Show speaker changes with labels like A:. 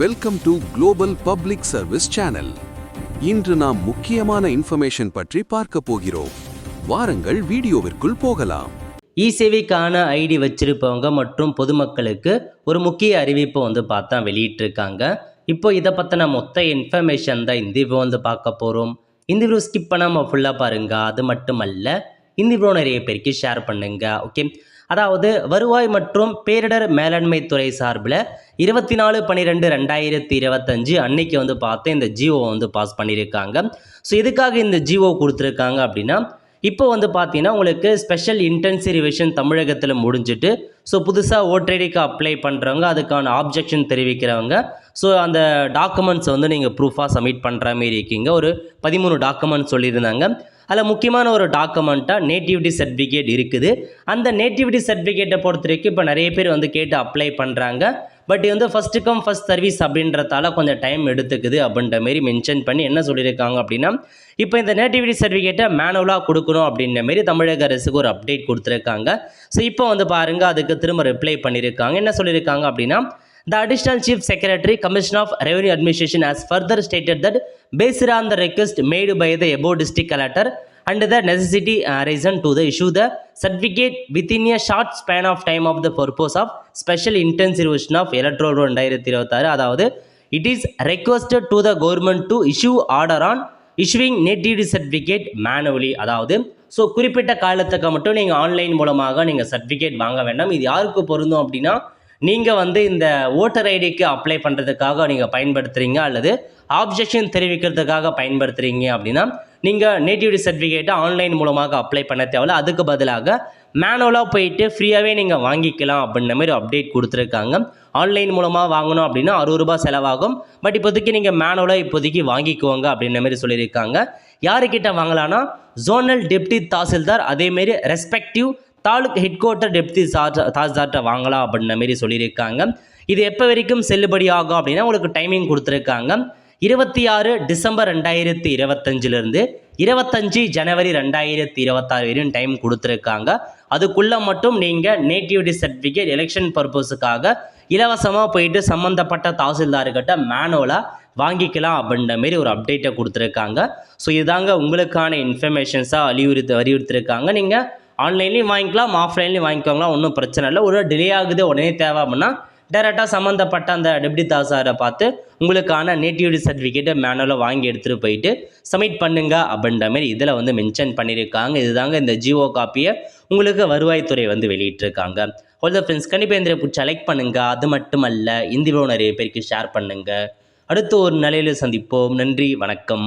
A: Welcome to global public service channel இன்று நாம் முக்கியமான இன்ஃபர்மேஷன் பற்றி பார்க்க போகிறோம். வாரங்கள் வீடியோவிற்குள் போகலாம்.
B: இ சேவைக்கான ஐடி வச்சிருப்பவங்க மற்றும் பொதுமக்களுக்கு ஒரு முக்கிய அறிவிப்பை வந்து பார்த்தா வெளியிட்டிருக்காங்க. இப்போ இதை பற்றின மொத்த இன்ஃபர்மேஷன் தான் இந்த இப்போ வந்து பார்க்க போகிறோம் இந்த வீடியோ ஸ்கிப் பண்ணாமல் ஃபுல்லாக பாருங்க. அது மட்டுமல்ல இந்த வீடியோ நிறைய பேருக்கு ஷேர் பண்ணுங்க ஓகே அதாவது வருவாய் மற்றும் பேரிடர் மேலாண்மை துறை சார்பில் இருபத்தி நாலு பன்னிரெண்டு ரெண்டாயிரத்தி இருபத்தஞ்சு அன்னைக்கு வந்து பார்த்து இந்த ஜிஓ வந்து பாஸ் பண்ணியிருக்காங்க. ஸோ எதுக்காக இந்த ஜிஓ கொடுத்துருக்காங்க அப்படின்னா இப்போ வந்து பார்த்தீங்கன்னா உங்களுக்கு ஸ்பெஷல் இன்டென்சி ரிவிஷன் தமிழகத்தில் முடிஞ்சிட்டு ஸோ புதுசாக ஓட்டரைடிக்கு அப்ளை பண்ணுறவங்க அதுக்கான ஆப்ஜெக்ஷன் தெரிவிக்கிறவங்க ஸோ அந்த டாக்குமெண்ட்ஸ் வந்து நீங்கள் ப்ரூஃபாக சப்மிட் பண்ணுற மாரி இருக்கீங்க. ஒரு பதிமூணு டாக்குமெண்ட்ஸ் சொல்லியிருந்தாங்க. அதில் முக்கியமான ஒரு டாக்குமெண்ட்டாக நேட்டிவிட்டி சர்டிஃபிகேட் இருக்குது. அந்த நேட்டிவிட்டி சர்டிஃபிகேட்டை பொறுத்த வரைக்கும் இப்போ நிறைய பேர் வந்து கேட்டு அப்ளை பண்ணுறாங்க பட் இது வந்து ஃபஸ்ட்டு கம் ஃபஸ்ட் சர்வீஸ் அப்படின்றதால கொஞ்சம் டைம் எடுத்துக்குது அப்படின்ற மாரி மென்ஷன் பண்ணி என்ன சொல்லியிருக்காங்க அப்படின்னா இப்போ இந்த நேட்டிவிட்டி சர்டிஃபிகேட்டை மேனுவலாக கொடுக்கணும் அப்படின்ற மாரி தமிழக அரசுக்கு ஒரு அப்டேட் கொடுத்துருக்காங்க. ஸோ இப்போ வந்து பாருங்கள் அதுக்கு திரும்ப ரிப்ளை பண்ணியிருக்காங்க. என்ன சொல்லியிருக்காங்க அப்படின்னா The Additional Chief Secretary, Commission of Revenue Administration has further stated that based on the request made by the above district collector and the necessity uh, reason to the issue the certificate within a short span of time of the purpose of special intensification of electoral roll ரெண்டாயிரத்தி இருபத்தாறு அதாவது it is requested to the government to issue order on issuing nativity certificate manually அதாவது so குறிப்பிட்ட காலத்துக்கு மட்டும் நீங்கள் online மூலமாக நீங்கள் சர்டிஃபிகேட் வாங்க வேண்டாம் இது யாருக்கு பொருந்தும் அப்படின்னா நீங்கள் வந்து இந்த ஓட்டர் ஐடிக்கு அப்ளை பண்ணுறதுக்காக நீங்கள் பயன்படுத்துகிறீங்க அல்லது ஆப்ஜெக்ஷன் தெரிவிக்கிறதுக்காக பயன்படுத்துகிறீங்க அப்படின்னா நீங்கள் நேட்டிவிட்டி சர்டிஃபிகேட்டை ஆன்லைன் மூலமாக அப்ளை பண்ண தேவையில்ல. அதுக்கு பதிலாக மேனுவலாக போயிட்டு ஃப்ரீயாகவே நீங்கள் வாங்கிக்கலாம் அப்படின்ற மாதிரி அப்டேட் கொடுத்துருக்காங்க. ஆன்லைன் மூலமாக வாங்கணும் அப்படின்னா அறுபது ரூபா செலவாகும். பட் இப்போதைக்கு நீங்கள் மேனுவலாக இப்போதைக்கு வாங்கிக்குவாங்க அப்படின்ற மாதிரி சொல்லியிருக்காங்க. யாருக்கிட்ட வாங்கலான்னா ஜோனல் டெப்டி தாசில்தார் அதேமாரி respective taluk head quarter deputy தாசில்தார்கிட்ட வாங்கலாம் அப்படின்ற மாரி சொல்லியிருக்காங்க. இது எப்போ வரைக்கும் செல்லுபடி ஆகும் அப்படின்னா உங்களுக்கு டைமிங் கொடுத்துருக்காங்க. இருபத்தி ஆறு டிசம்பர் ரெண்டாயிரத்தி இருபத்தஞ்சிலிருந்து இருபத்தஞ்சி ஜனவரி ரெண்டாயிரத்தி இருபத்தாறு வரையும் டைம் கொடுத்துருக்காங்க. அதுக்குள்ளே மட்டும் நீங்கள் நேட்டிவிட்டி சர்டிஃபிகேட் எலெக்ஷன் பர்பஸுக்காக இலவசமாக போயிட்டு சம்மந்தப்பட்ட தாசில்தார்கிட்ட மேனுவலாக வாங்கிக்கலாம் அப்படின்ற மாரி ஒரு அப்டேட்டை கொடுத்துருக்காங்க. ஸோ இதுதாங்க உங்களுக்கான இன்ஃபர்மேஷன்ஸாக அறிவுறுத்து வலியுறுத்திருக்காங்க நீங்கள் ஆன்லைன்லேயும் வாங்கிக்கலாம் ஆஃப்லைன்லேயும் வாங்கிக்கோங்களா ஒன்றும் பிரச்சனை இல்லை. ஒரு டிலே ஆகுது உடனே தேவை அப்படின்னா டேரெக்டாக சம்மந்தப்பட்ட அந்த டெப்டி தாசாரை பார்த்து உங்களுக்கான நேட்டிவிட்டி சர்டிஃபிகேட்டை மேனுவலாக வாங்கி எடுத்துகிட்டு போயிட்டு சப்மிட் பண்ணுங்க அப்படின்ற மாதிரி இதில் வந்து மென்ஷன் பண்ணியிருக்காங்க. இதுதாங்க இந்த ஜியோ காப்பியை உங்களுக்கு வருவாய்த்துறை வந்து வெளியிட்டிருக்காங்க. ஹோல்த ஃப்ரெண்ட்ஸ் கண்டிப்பாக இந்த பிடிச்ச லைக் பண்ணுங்கள் அது மட்டுமல்ல இந்த நிறைய பேருக்கு ஷேர் பண்ணுங்கள் அடுத்து ஒரு நிலையில் சந்திப்போம். நன்றி வணக்கம்.